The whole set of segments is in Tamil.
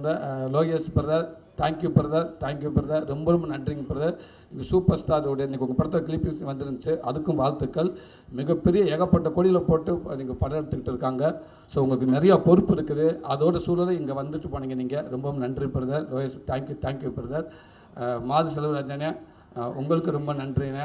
இருந்த Lokesh brother thank you brother thank you brother ரொம்ப ரொம்ப நன்றிங்க பிரதர். நீங்கள் சூப்பர் ஸ்டாரோட இன்றைக்கி உங்கள் படத்தில் கிளிப்பிஸ் வந்துருந்துச்சு. அதுக்கும் வாழ்த்துக்கள். மிகப்பெரிய ஏகப்பட்ட கொடியில் போட்டு நீங்கள் படம் எடுத்துக்கிட்டு இருக்காங்க. ஸோ உங்களுக்கு நிறையா பொறுப்பு இருக்குது. அதோட சூழலை இங்கே வந்துட்டு போனீங்க நீங்கள் ரொம்ப நன்றி brother. Lokesh thank you thank you brother. மாது செல்வராஜனே ராஜானே உங்களுக்கு ரொம்ப நன்றிண்ணே.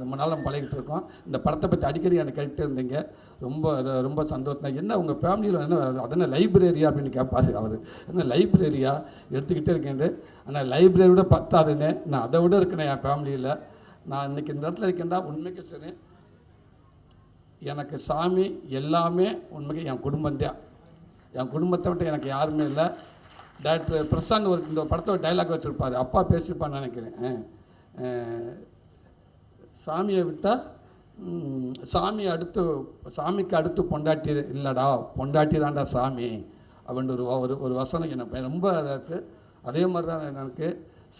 ரொம்ப நாள் நம்ம பழகிட்டு இருக்கோம். இந்த படத்தை பற்றி அடிக்கடி எனக்கு கேட்டுட்டு இருந்தீங்க. ரொம்ப ரொம்ப சந்தோஷம். என்ன உங்கள் ஃபேமிலியில் என்ன அதென்ன லைப்ரரியா அப்படின்னு கேட்பாரு அவர். என்ன லைப்ரரியா எடுத்துக்கிட்டே இருக்கேன் ஆனால் லைப்ரரியோட பத்தாதுன்னு நான் அதை விட இருக்கேன் என் ஃபேமிலியில் நான் இன்னைக்கு இந்த இடத்துல இருக்கேன்டா உண்மைக்கு சரி எனக்கு சாமி எல்லாமே உண்மைக்கு என் குடும்பம்தான் என் குடும்பத்தை விட்டு எனக்கு யாருமே இல்லை. டேரக்டர் பிரசாந்த் ஒரு இந்த படத்தை ஒரு டைலாக் வச்சுருப்பாரு. அப்பா பேசியிருப்பான்னு நினைக்கிறேன். சாமியை விட்டால் சாமி அடுத்து சாமிக்கு அடுத்து பொண்டாட்டி இல்லைடா பொண்டாட்டி தான்டா சாமி அப்படின்ற ஒரு ஒரு ஒரு வசனம் எனக்கு ரொம்ப அதாச்சு அதே மாதிரி தான் எனக்கு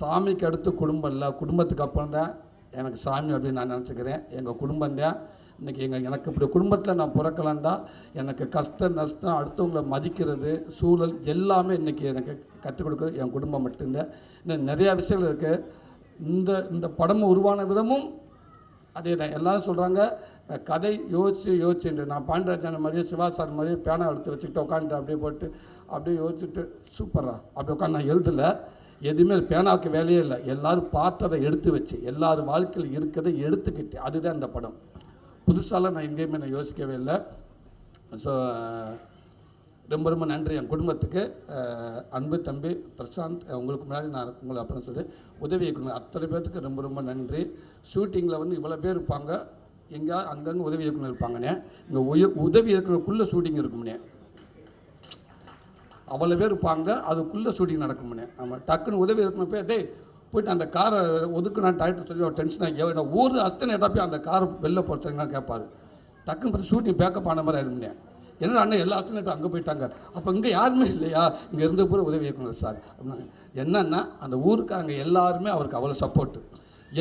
சாமிக்கு அடுத்து குடும்பம் இல்லை குடும்பத்துக்கு அப்புறம் தான் எனக்கு சாமி அப்படின்னு நான் நினச்சிக்கிறேன். எங்கள் குடும்பம் தான். இன்றைக்கி எங்கள் எனக்கு இப்படி குடும்பத்தில் நான் பிறக்கலான்டா எனக்கு கஷ்டம் நஷ்டம் அடுத்தவங்களை மதிக்கிறது சூழல் எல்லாமே இன்றைக்கி எனக்கு கற்றுக் கொடுக்குறது என் குடும்பம் மட்டும்தான். இன்னும் நிறையா விஷயங்கள் இருக்குது இந்த இந்த படம் உருவான விதமும் அதே தான் எல்லாரும் சொல்கிறாங்க கதை யோசிச்சு யோசிச்சுட்டு நான் பாண்டியராஜன் மாதிரியே சிவா சார் மாதிரியே பேனா எடுத்து வச்சுக்கிட்டு உட்காந்துட்டு அப்படியே போட்டு அப்படியே யோசிச்சுட்டு சூப்பரா அப்படி உட்காந்து நான் எழுதலை. எதுவுமே பேனாவுக்கு வேலையே இல்லை. எல்லோரும் பார்த்ததை எடுத்து வச்சு எல்லாரும் வாழ்க்கையில் இருக்கிறதை எடுத்துக்கிட்டு அதுதான் இந்த படம். புதுசாலாம் நான் எங்கேயுமே நான் யோசிக்கவே இல்லை. ஸோ ரொம்ப ரொம்ப நன்றி. என் குடும்பத்துக்கு அன்பு தம்பி பிரசாந்த் உங்களுக்கு முன்னாடி நான் உங்களை அப்புறம் சொல்லி உதவி இயக்குனர் அத்தனை பேர்த்துக்கு ரொம்ப ரொம்ப நன்றி. ஷூட்டிங்கில் வந்து இவ்வளோ பேர் இருப்பாங்க. எங்கேயா அங்கங்கே உதவி இயக்குனர் இருப்பாங்கண்ணே இங்கே உய உதவி இயக்குனருக்குள்ளே ஷூட்டிங் இருக்கும்ண்ணே அவ்வளோ பேர் இருப்பாங்க. அதுக்குள்ளே ஷூட்டிங் நடக்கும்ண்ணே ஆமாம் டக்குன்னு உதவி இயக்குனர் போய் டேய் போயிட்டு அந்த காரை ஒதுக்குனா டாக்டர் சொல்லி ஒரு டென்ஷன் ஆகி நான் ஒரு அஸ்தனை போய் அந்த காரை வெளில போகிறதுனா கேட்பார் டக்குன்னு பார்த்து ஷூட்டிங் பேக்கப் ஆன மாதிரி ஆயிடும்ண்ணே என்ன அண்ணன் எல்லா அஸ்தனட்டும் அங்கே போயிட்டாங்க. அப்போ இங்கே யாருமே இல்லையா? இங்கே இருந்த பூரா உதவி இயக்குனர் சார். அப்படின்னா என்னன்னா அந்த ஊருக்காரங்க எல்லாருமே அவருக்கு அவ்வளோ சப்போர்ட்டு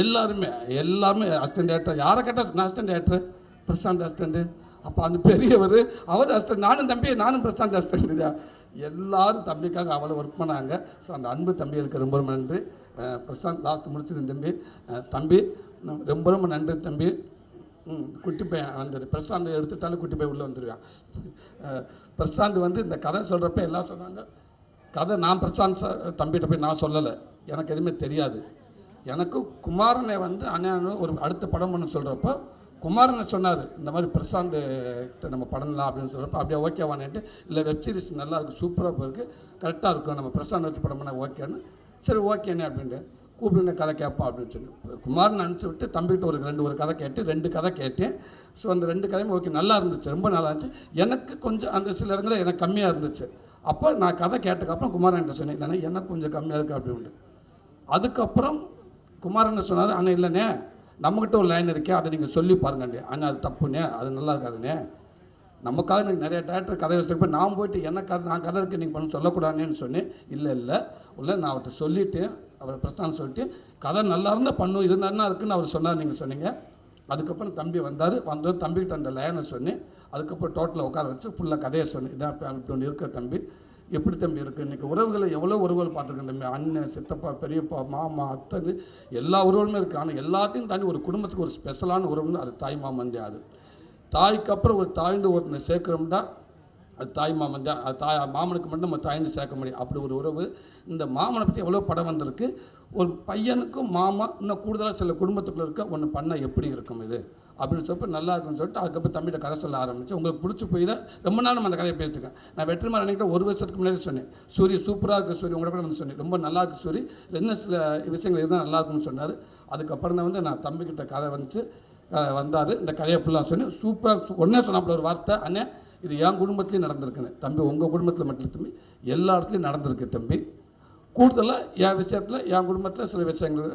எல்லாருமே எல்லாருமே அசிஸ்டன்ட் டேரக்டர் யாரை கேட்டால் நான் அசிஸ்டன்ட் டேரக்டர் பிரசாந்த் அசிஸ்டண்ட்டு அப்போ அந்த பெரியவர் அவர் அசிஸ்டன்ட் நானும் தம்பி நானும் பிரசாந்த் அசிஸ்டண்ட் தான் எல்லாரும் தம்பிக்காக அவ்வளோ ஒர்க் பண்ணாங்க. ஸோ அந்த அன்பு தம்பிகளுக்கு ரொம்ப ரொம்ப நன்றி. பிரசாந்த் லாஸ்ட் முடிச்சிருந்த தம்பி. தம்பி ரொம்ப ரொம்ப நன்றி தம்பி. ம் குட்டி பையன் அந்த பிரசாந்த் எடுத்துட்டாலும் குட்டி பையன் உள்ளே வந்துடுவான் பிரசாந்த் வந்து இந்த கதை சொல்கிறப்ப எல்லாம் சொன்னாங்க. கதை நான் பிரசாந்த் சார் தம்பிகிட்ட போய் நான் சொல்லலை. எனக்கு எதுவுமே தெரியாது. எனக்கு குமாரனை வந்து அண்ணன் ஒரு அடுத்த படம் பண்ண சொல்கிறப்போ குமாரனை சொன்னார் இந்த மாதிரி பிரசாந்த் கிட்ட நம்ம பண்ணலாம் அப்படின்னு சொல்கிறப்ப அப்படியே ஓகேவானேன்ட்டு இல்லை வெப்சீரிஸ் நல்லா இருக்குது சூப்பராக இருக்குது கரெக்டாக இருக்கும் நம்ம பிரசாந்த் வச்சு படம் பண்ண ஓகேன்னு. சரி ஓகேண்ணே அப்படின்ட்டு. கூப்பிடுன கதை கேட்பா அப்படின்னு சொல்லி. குமார்னு அனுப்பிச்சு விட்டு தம்பிகிட்ட ஒரு ரெண்டு ஒரு கதை கேட்டு ரெண்டு கதை கேட்டேன். ஸோ அந்த ரெண்டு கதையும் ஓகே நல்லா இருந்துச்சு ரொம்ப நல்லா இருந்துச்சு. எனக்கு கொஞ்சம் அந்த சில இடங்களில் எனக்கு கம்மியாக இருந்துச்சு. அப்போ நான் கதை கேட்டதுக்கப்புறம் குமாரன்கிட்ட சொன்னேன் இல்லைன்னா எனக்கு கொஞ்சம் கம்மியாக இருக்குது உண்டு. அதுக்கப்புறம் குமாரன் சொன்னார் அண்ணா இல்லைண்ணே நம்மக்கிட்ட ஒரு லைன் இருக்கே அதை நீங்கள் சொல்லி பாருங்கண்டே அண்ணா அது தப்புண்ணே அது நல்லா இருக்காதுண்ணே. நமக்காக நீங்கள் நிறைய டேரக்டர் கதை வச்சுருப்ப நான் போயிட்டு என்ன கதை நான் கதை இருக்கு நீங்கள் பண்ண சொல்லக்கூடாதுன்னு சொன்னேன். இல்லை இல்லை உள்ள நான் அவர்கிட்ட சொல்லிவிட்டு அவர் பிரஸ்தானம் சொல்லிட்டு கதை நல்லா இருந்தால் பண்ணும் இது நல்லா இருக்குன்னு அவர் சொன்னார் நீங்கள் சொன்னீங்க. அதுக்கப்புறம் தம்பி வந்தார் வந்து தம்பிக்கிட்ட அந்த லயனை சொன்னேன். அதுக்கப்புறம் டோட்டலில் உட்கார வச்சு ஃபுல்லாக கதையை சொன்னேன். இதான் இப்போ இப்படி ஒன்று இருக்க தம்பி. எப்படி தம்பி இருக்குது இன்றைக்கி உறவுகளை எவ்வளோ உறவுகள் பார்த்துருக்கேன் தம்பி. அண்ணன் சித்தப்பா பெரியப்பா மாமா அத்தன் எல்லா உறவுகளுமே இருக்குது ஆனால் எல்லாத்தையும் தாண்டி ஒரு குடும்பத்துக்கு ஒரு ஸ்பெஷலான உறவுன்னு அது தாய் மாமன் அது. தாய்க்கு அப்புறம் ஒரு தாய்ந்து ஒருத்தனை சேர்க்குறோம்னா தாய் மாமன் தான் தாய் மாமனுக்கு மட்டும் நம்ம தாய்ந்து சேர்க்க முடியும். அப்படி ஒரு உறவு. இந்த மாமனை பற்றி எவ்வளோ படம் வந்திருக்கு? ஒரு பையனுக்கும் மாமா இன்னும் கூடுதலாக சில குடும்பத்துக்குள்ளே இருக்க ஒன்று பண்ணால் எப்படி இருக்கும் இது? அப்படின்னு சொல்லிட்டு நல்லா இருக்குன்னு சொல்லிட்டு அதுக்கப்புறம் தம்பிகிட்ட கதை சொல்ல ஆரம்பிச்சு உங்களுக்கு பிடிச்சி போய் தான் ரொம்ப நாள் நம்ம அந்த கதையை பேசிட்டுருக்கேன். நான் வெற்றிமாறன் அன்னைக்கிட்ட ஒரு வருஷத்துக்கு முன்னாடி சொன்னேன். சூரிய சூப்பராக இருக்குது சூரிய உங்களை கூட வந்து சொன்னேன். ரொம்ப நல்லா இருக்கு சூரிய. என்ன சில விஷயங்கள் இருந்தால் நல்லா இருக்கும்னு சொன்னார். அதுக்கப்புறம் தான் வந்து நான் தம்பிக்கிட்ட கதை வந்துச்சு. வந்தார். இந்த கதையை ஃபுல்லாக சொன்னேன். சூப்பராக ஒன்றே சொன்னாப்புல ஒரு வார்த்தை அண்ணே இது என் குடும்பத்துலேயும் நடந்திருக்குன்னு. தம்பி உங்கள் குடும்பத்தில் மட்டும் தம்பி எல்லா இடத்துலையும் நடந்திருக்கு தம்பி. கூடுதலாக என் விஷயத்தில் என் குடும்பத்தில் சில விஷயங்கள்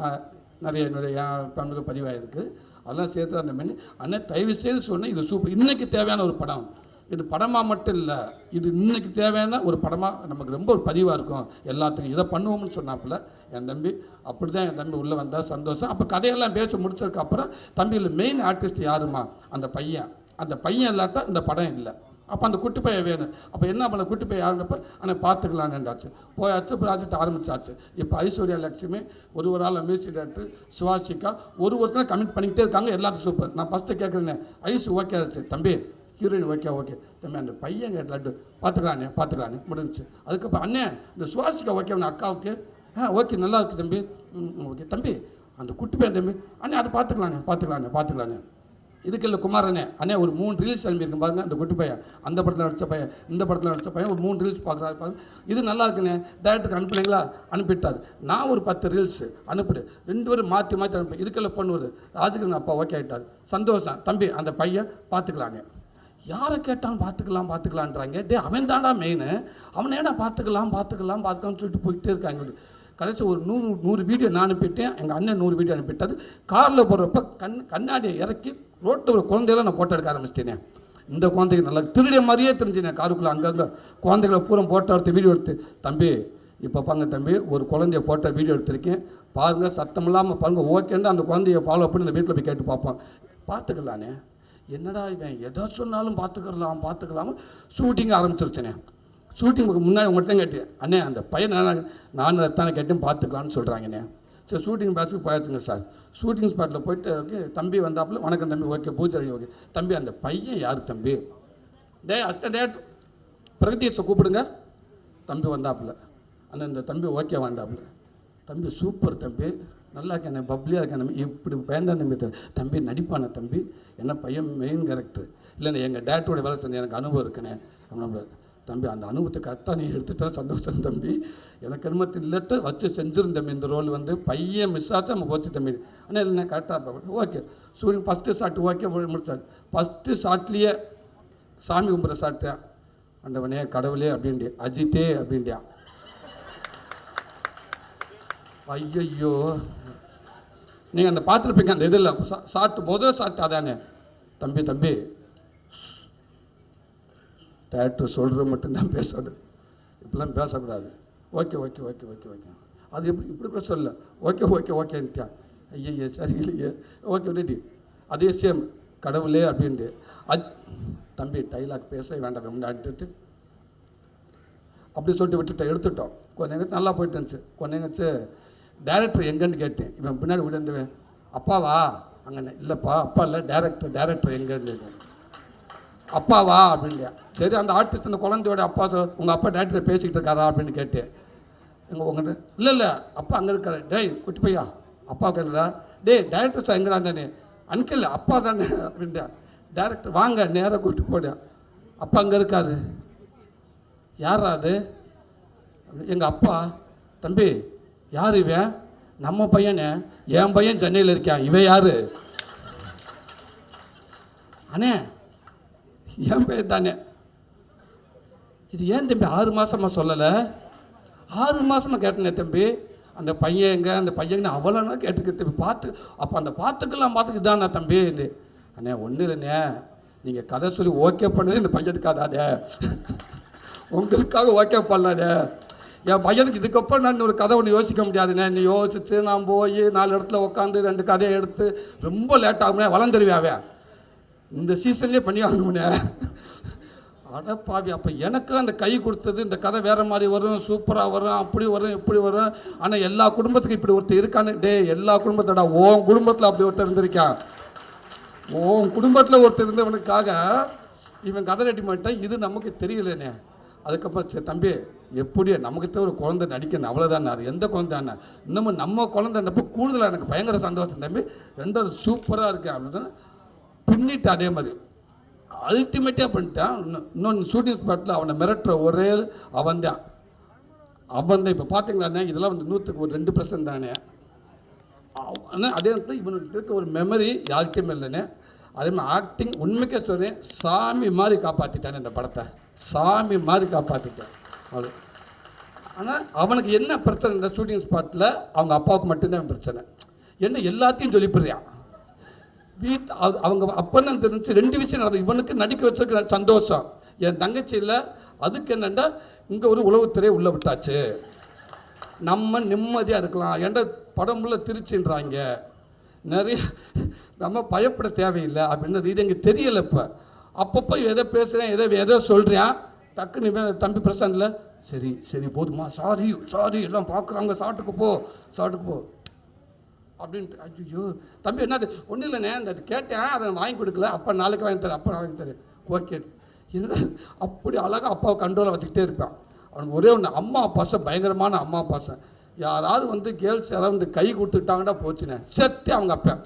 நான் நிறைய என்னுடைய என் ஃபேமிலியில் பதிவாகிருக்கு அதெல்லாம் சேர்த்து அந்த மாதிரி அண்ணன் தயவு செய்து சொன்னேன் இது சூப்பர். இன்றைக்கு தேவையான ஒரு படம். இது படமாக மட்டும் இல்லை இது இன்னைக்கு தேவையான ஒரு படமாக நமக்கு ரொம்ப ஒரு பதிவாக இருக்கும். எல்லாத்துக்கும் இதை பண்ணுவோம்னு சொன்னாப்புல என் தம்பி. அப்படி தான் என் தம்பி உள்ளே வந்தால் சந்தோஷம். அப்போ கதையெல்லாம் பேச முடிச்சதுக்கப்புறம் தம்பியில் மெயின் ஆர்டிஸ்ட் யாருமா? அந்த பையன். அந்த பையன் இல்லாட்டா இந்த படம் இல்லை. அப்போ அந்த குட்டி வேணும். அப்போ என்ன பண்ண குட்டி பையன் யாருன்றப்ப ஆனால் பார்த்துக்கலான்னுடாச்சு போயாச்சு ப்ராஜெக்ட் ஆரம்பிச்சாச்சு. இப்போ ஐஸ்வர்யா லட்சுமி ஒரு ஒரு ஆள் மியூசிக் டேரக்டர் சுவாசிகா ஒரு ஒருத்தர் கமிட் பண்ணிக்கிட்டே இருக்காங்க. எல்லாத்துக்கும் சூப்பர் நான் ஃபஸ்ட்டு கேட்குறேன் ஐஸ் ஓகே ஆச்சு. தம்பி ஹீரோயின் ஓகே ஓகே தம்பி அந்த பையன் லட்டு பார்த்துக்கலாண்ணே பார்த்துக்கலாண்ணே முடிஞ்சு அதுக்கப்புறம் அண்ணே இந்த சுவாசிக்கா ஓகே அவன் அக்காவுக்கு ஆ ஓகே நல்லா இருக்கு தம்பி. ம் ஓகே தம்பி அந்த குட்டி பையன் தம்பி அண்ணே அதை பார்த்துக்கலாண்ணே பார்த்துக்கலாண்ணே பார்த்துக்கலாண்ணே இதுக்கு இல்லை அண்ணே. ஒரு மூணு ரீல்ஸ் அனுப்பியிருக்கேன் பாருங்க அந்த குட்டி பையன். அந்த படத்தில் நடித்த பையன் இந்த படத்தில் நடித்த பையன் ஒரு மூணு ரீல்ஸ் பார்க்குறாரு பாருங்க. இது நல்லா இருக்குண்ணே. டேரக்டருக்கு அனுப்புனீங்களா? அனுப்பிட்டார். நான் ஒரு பத்து ரீல்ஸ் அனுப்புறேன். ரெண்டு பேரும் மாற்றி மாற்றி அனுப்பி இதுக்கெல்லாம் பண்ணுவது ராஜகிரன் அப்பா ஓகே ஆகிட்டார் சந்தோஷம். தம்பி அந்த பையன் பார்த்துக்கலாங்க யாரை கேட்டாலும் பார்த்துக்கலாம் பார்த்துக்கலான்றாங்க டே அவன் தான்டா மெயின் அவனை ஏடா பார்த்துக்கலாம் பார்த்துக்கலாம் பார்த்துக்கலாம்னு சொல்லிட்டு போயிட்டே இருக்காங்க. கடைசி ஒரு நூறு நூறு வீடியோ நான் அனுப்பிட்டேன். எங்கள் அண்ணன் நூறு வீடியோ அனுப்பிட்டாரு. காரில் போடுறப்ப கண் கண்ணாடியை இறக்கி ரோட்டில் ஒரு குழந்தையெல்லாம் நான் போட்டோ எடுக்க ஆரம்பிச்சிட்டேனே. இந்த குழந்தைக்கு நல்லா திருடிய மாதிரியே தெரிஞ்சுனேன் காருக்குள்ளே அங்கங்கே குழந்தைகளை பூரா போட்டோ எடுத்து வீடியோ எடுத்து தம்பி இப்போ பாருங்க தம்பி ஒரு குழந்தைய போட்டோ வீடியோ எடுத்திருக்கேன். பாருங்கள் சத்தம் இல்லாமல் பாருங்கள் ஓகேன்னு அந்த குழந்தைய ஃபாலோ பண்ணி இந்த வீட்டில் போய் கேட்டு பார்ப்போம் பார்த்துக்கலானே. என்னடா இவன் எதை சொன்னாலும் பார்த்துக்கலாம் பார்த்துக்கலாம் ஷூட்டிங் ஆரம்பிச்சிருச்சுனே. ஷூட்டிங் முன்னாடி உங்கள்கிட்ட தான் கேட்டேன் அண்ணே அந்த பையன் நான் நான் தானே கேட்டேன் பார்த்துக்கலான்னு சொல்கிறாங்கண்ணே சரி ஷூட்டிங் பேஸுக்கு போயாச்சுங்க சார். ஷூட்டிங் ஸ்பாட்டில் போயிட்டு ஓகே தம்பி வந்தாப்புல வணக்கம் தம்பி ஓகே பூஜாரி ஓகே தம்பி அந்த பையன் யார் தம்பி? டே அஸ்த டேட் பிரகதீஷை கூப்பிடுங்க. தம்பி வந்தாப்புல. அண்ணன் இந்த தம்பி ஓகே வேண்டாப்புல தம்பி சூப்பர் தம்பி. நல்லா இருக்கேன் பப்ளியாக இருக்கேன் தம்பி. இப்படி பயந்தான் தம்பி தம்பி நடிப்பான தம்பி? என்ன பையன் மெயின் கேரக்டர் இல்லைண்ணே எங்கள் டேட்டோட வேலை செஞ்ச எனக்கு அனுபவம் இருக்குண்ணே. அப்படின்னு தம்பி அந்த அனுபவத்தை கரெக்டாக நீ எடுத்துட்டா சந்தோஷம் தம்பி. எனக்கு அனுமதி இல்லட்ட வச்சு செஞ்சுருந்தம்பி இந்த ரோல் வந்து. பையன் மிஸ் ஆச்சு நம்ம போச்சு தம்பி. ஆனால் இல்லை நான் கரெக்டாக ஓகே சூரியன் ஃபஸ்ட்டு ஷாட் ஓகே முடிச்சார் ஃபஸ்ட்டு ஷாட்லேயே சாமி கும்பிட்ற ஷாட்டா அண்டவனே கடவுளே அப்படின்ட்டு அஜித்தே அப்படின்ட்டியா ஐயையோ. நீங்கள் அந்த பார்த்துருப்பீங்க அந்த இதில். சாட்டு மொதல் சாட்டு அதானே? தம்பி தம்பி. டேரக்டர் சொல்கிற மட்டும்தான் பேசணும். இப்படிலாம் பேசக்கூடாது. Okay okay okay okay okay அது எப்படி இப்படி கூட சொல்லல. ஓகே ஓகே ஓகேன்ட்டியா ஐயய்ய சரி இல்லையே ஓகே ரெடி அதே சேம் கடவுளே அப்படின்ட்டு. அத் தம்பி டைலாக் பேச வேண்டாம் வேண்டான்ட்டு அப்படி சொல்லிட்டு விட்டுட்டோம் எடுத்துட்டோம். கொஞ்சம் எங்கேச்சு நல்லா போயிட்டு இருந்துச்சு. கொஞ்சம் நேரச்சு டேரக்டர் எங்கன்னு கேட்டேன். இவன் பின்னாடி விடுந்துவேன் அப்பாவா? அங்கே இல்லைப்பா அப்பா இல்லை டேரக்டர் டேரக்டர் எங்கன்னு கேட்டேன். அப்பாவா அப்படின்லையா சரி அந்த ஆர்டிஸ்ட் அந்த குழந்தையோட அப்பா சொல் உங்கள் அப்பா டேரக்டர் பேசிக்கிட்டு இருக்காரா அப்படின்னு கேட்டு எங்கள் உங்கள் இல்லை இல்லை அப்பா அங்கே இருக்காரு. டேய் குட்டி பையா அப்பா கேட்குறா டேய் டேரக்டர் சார் எங்கடா தானே அன்கில் அப்பா தானே அப்படின்ட்டா. டேரக்டர் வாங்க நேராக கூட்டி போடு. அப்பா அங்கே இருக்காரு. யாரா அது? எங்கள் அப்பா. தம்பி யார் இவன்? நம்ம பையனே. என் பையன் சென்னையில் இருக்கான். இவன் யார்? அண்ணே என் பையன் தானே இது ஏன் தம்பி ஆறு மாதமாக சொல்லலை? ஆறு மாதமாக கேட்டனே தம்பி. அந்த பையன் எங்கே? அந்த பையன் அவ்வளோனா கேட்டுக்க தம்பி. பார்த்து அப்போ அந்த பார்த்துக்கெல்லாம் பார்த்துக்கு இதானா தம்பி? அண்ணே ஒன்றும் இல்லைண்ணே. நீங்கள் கதை சொல்லி ஓகே பண்ணது இந்த பையனுக்காதானே உங்களுக்காக ஓகே பண்ணலானே என் பையனுக்கு இதுக்கப்புறம் நான் ஒரு கதை ஒன்று யோசிக்க முடியாதுண்ணே. நீ யோசித்து நான் போய் நாலு இடத்துல உட்காந்து ரெண்டு கதையை எடுத்து ரொம்ப லேட் வளர்ந்துருவேன் அவன். இந்த சீசன்லேயே பண்ணி ஆகணும்னே அட பாவி அப்போ எனக்கு அந்த கை கொடுத்தது இந்த கதை வேற மாதிரி வரும் சூப்பராக வரும் அப்படி வரும் இப்படி வரும். ஆனால் எல்லா குடும்பத்துக்கும் இப்படி ஒருத்தர் இருக்கான்னு டே எல்லா குடும்பத்தோட உன் குடும்பத்தில் அப்படி ஒருத்தர் இருந்திருக்கான். உன் குடும்பத்தில் ஒருத்தர் இருந்தவனுக்காக இவன் கதை ரெடி பண்ணிட்டான். இது நமக்கு தெரியலனே. அதுக்கப்புறம் சரி தம்பி எப்படியோ நமக்கு ஒரு குழந்தை நடிக்கணும். அவ்வளோதானே அது எந்த குழந்தைண்ணே இன்னமும் நம்ம குழந்தைன்றப்ப கூடுதலாக எனக்கு பயங்கர சந்தோஷம் தம்பி. ரெண்டாவது சூப்பராக இருக்குது அப்படின்னு பின்னிட்டு அதே மாதிரி. அல்டிமேட்டாக பண்ணிட்டான் இன்னும் இன்னொன்று ஷூட்டிங் ஸ்பாட்டில் அவனை மிரட்டுற ஒரே அவன் தான் அவன் தான் இப்போ பார்த்தீங்களா இதெல்லாம் வந்து நூற்றுக்கு ஒரு ரெண்டு பர்சன்ட் தானே? ஆனால் அதே நேரத்தில் இவனுக்கு இருக்க ஒரு மெமரி யார்கிட்டையும் இல்லைனே அதே மாதிரி ஆக்டிங் உண்மைக்கே சொல்கிறேன் சாமி மாதிரி காப்பாற்றிட்டானே இந்த படத்தை. சாமி மாதிரி காப்பாற்றிட்டேன் அது. ஆனால் அவனுக்கு என்ன பிரச்சனை இந்த ஷூட்டிங் ஸ்பாட்டில் அவங்க அப்பாவுக்கு மட்டும்தான் பிரச்சனை. என்ன எல்லாத்தையும் சொல்லிப்படுறியான் வீட் அது- அவங்க அப்பன்னு தெரிஞ்சு ரெண்டு விஷயம் நடந்தது. இவனுக்கு நடிக்க வச்சிருக்கிற சந்தோஷம். என் தங்கச்சி இல்லை அதுக்கு என்னென்னா இங்கே ஒரு உளவுத்துறை உள்ள விட்டாச்சு. நம்ம நிம்மதியாக இருக்கலாம். ஏன்டா படமுள்ள திருச்சின்றாங்க. நிறைய நம்ம பயப்பட தேவையில்லை அப்படின்றது இது எங்கே தெரியலை இப்போ. அப்பப்போ எதை பேசுகிறேன் எதை எதை சொல்கிறேன் டக்குன்னு தம்பி பிரசாந்தில் சரி சரி போதுமா சாரி சாரி எல்லாம் பார்க்குறாங்க சாட்டுக்கு போ சாட்டுக்கு போ. அப்படின்ட்டு ஐயோ தம்பி என்னது? ஒன்றும் இல்லைண்ணே அந்த அது கேட்டேன் அதை வாங்கி கொடுக்கல அப்போ நாளைக்கு வாங்கி தரேன் அப்போ வாங்கி தரேன். ஓகே என்ன அப்படி அழகாக அப்பாவை கண்ட்ரோலாக வச்சுக்கிட்டே இருப்பான். அவனுக்கு ஒரே ஒன்று அம்மா பாசம் பயங்கரமான அம்மா பாசம் யாராவது வந்து கேர்ள்ஸ் யாராவது வந்து கை கொடுத்துட்டாங்கன்னா போச்சுண்ணே. செத்தே அவங்க அப்பன்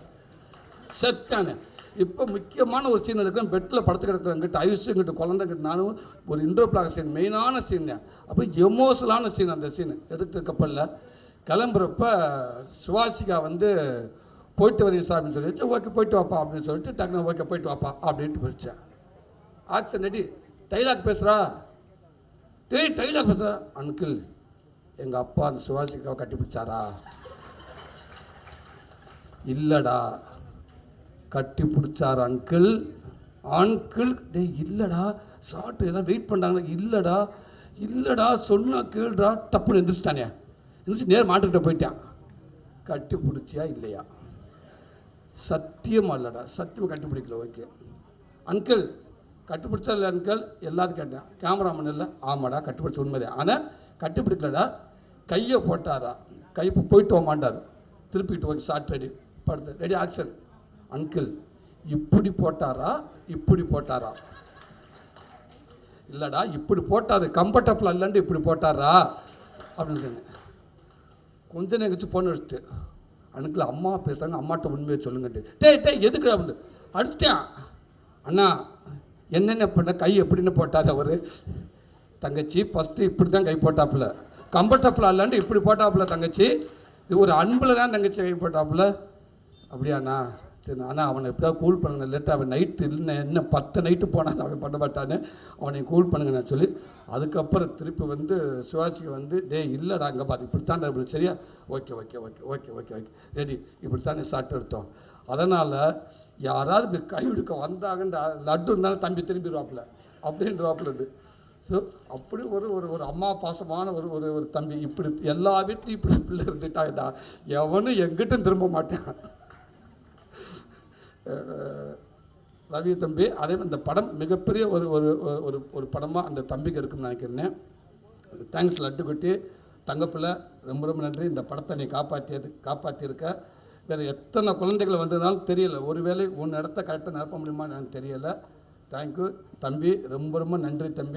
செத்தானே. இப்போ முக்கியமான ஒரு சீன் இருக்கிறேன் பெட்டில் படுத்து கிடக்குறங்கிட்ட ஐசுங்கிட்ட குழந்தைங்கிட்ட நானும் ஒரு இன்ட்ரோ பிளாக் சீன் மெயினான சீன் அப்புறம் எமோஷனலான சீன் அந்த சீன் எடுத்துகிட்டு கப்பலில் கிளம்புறப்ப சுவாசிகா வந்து போயிட்டு வரீங்க சார் அப்படின்னு சொல்லி ஓகே போயிட்டு வாப்பா அப்படின்னு சொல்லிட்டு டக்குனு ஓகே போயிட்டு வாப்பா அப்படின்ட்டு பிடிச்சேன் ஆக்சன் நடி டைலாக் பேசுகிறா டேய் டைலாக் பேசுகிறா அங்கிள் எங்கள் அப்பா அந்த சுவாசிக்காவை கட்டி பிடிச்சாரா இல்லைடா கட்டி பிடிச்சார் அங்கிள். அங்கிள்? டேய் இல்லைடா சாப்பிட்டு எல்லாம் வெயிட் பண்ணுறாங்க இல்லைடா இல்லைடா சொன்னால் கேள்டா டப்புன்னு எந்திரிச்சிட்டானே. இருந்துச்சு நேர் மாட்டுக்கிட்ட போயிட்டான். கட்டி பிடிச்சியா இல்லையா? சத்தியம் இல்லைடா சத்தியமாக கட்டி ஓகே அங்கிள் கட்டுப்பிடிச்சா இல்லை அங்கிள் எல்லாத்தையும் கேட்டேன். கேமராமேன் இல்லை? ஆமாடா கட்டுப்பிடிச்ச உண்மைதான். ஆனால் கட்டுப்பிடிக்கலடா. கையை போட்டாரா? கை போயிட்டு மாட்டார். திருப்பிட்டு ஓகே ஷார்ட் ரெடி படுத்து ரெடி ஆக்ஷன் அங்கிள் இப்படி போட்டாரா? இப்படி போட்டாரா? இல்லைடா இப்படி போட்டாரு. கம்ஃபர்டபுள் இல்லைன்ட்டு இப்படி போட்டாரா? அப்படின்னு சொன்னேன். கொஞ்ச நேரம் போன பொண்ணு அடிச்சுட்டு அம்மா பேசுகிறாங்க அம்மாட்ட உண்மையை சொல்லுங்கட்டு டே டே எதுக்கு அப்படின்னு. அடிச்சிட்டேன். அண்ணா என்னென்ன பண்ண கை எப்படின்னு போட்டார் அவர். தங்கச்சி ஃபஸ்ட்டு இப்படி தான் கை போட்டாப்புல. கம்ஃபர்டபுள் இல்லாண்டு இப்படி போட்டாப்புல தங்கச்சி. இது ஒரு அன்பில் தான் தங்கச்சி கை போட்டாப்புல. அப்படியாண்ணா? சரி ஆனால் அவனை எப்படியா கூல் பண்ணுங்க? லேட்டாக அவன் நைட்டு இல்லை என்ன பத்து நைட்டு போனான் அவன் பண்ண மாட்டான்னு அவனை கூல் பண்ணுங்க நான் சொல்லி அதுக்கப்புறம் திருப்பி வந்து சுவாசிக்கு வந்து டேய் இல்லைடா அங்கே பாரு இப்படித்தான் இப்படி சரியா? Okay okay okay okay okay okay ready இப்படித்தானே சாப்பிட்டு எடுத்தோம். அதனால் யாராவது இப்படி கைவிடுக்க வந்தாங்கன்ற லட்டு இருந்தாலும் தம்பி திரும்பிடுவாப்புல அப்படின்றாப்புல இது ஸோ அப்படி ஒரு ஒரு ஒரு அம்மா பாசமான ஒரு ஒரு ஒரு தம்பி இப்படி எல்லா வீட்லையும் இப்படி பிள்ளை இருந்துட்டாடா எவனும் எங்கிட்டும் திரும்ப மாட்டான். ரவி தம்பி அதே மாதிரி இந்த படம் மிகப்பெரிய ஒரு ஒரு ஒரு ஒரு படமாக அந்த தம்பிக்கு இருக்குன்னு நினைக்கிறேன். தேங்க்ஸ் லட்டு குட்டி. ரொம்ப ரொம்ப நன்றி. இந்த படத்தை நீ காப்பாற்றியது காப்பாற்றியிருக்க வேறு எத்தனை குழந்தைகள் வந்ததுனாலும் தெரியல. ஒருவேளை உன் இடத்த கரெக்டாக நிரப்ப முடியுமா எனக்கு தெரியலை. தேங்க்யூ தம்பி ரொம்ப ரொம்ப நன்றி தம்பி.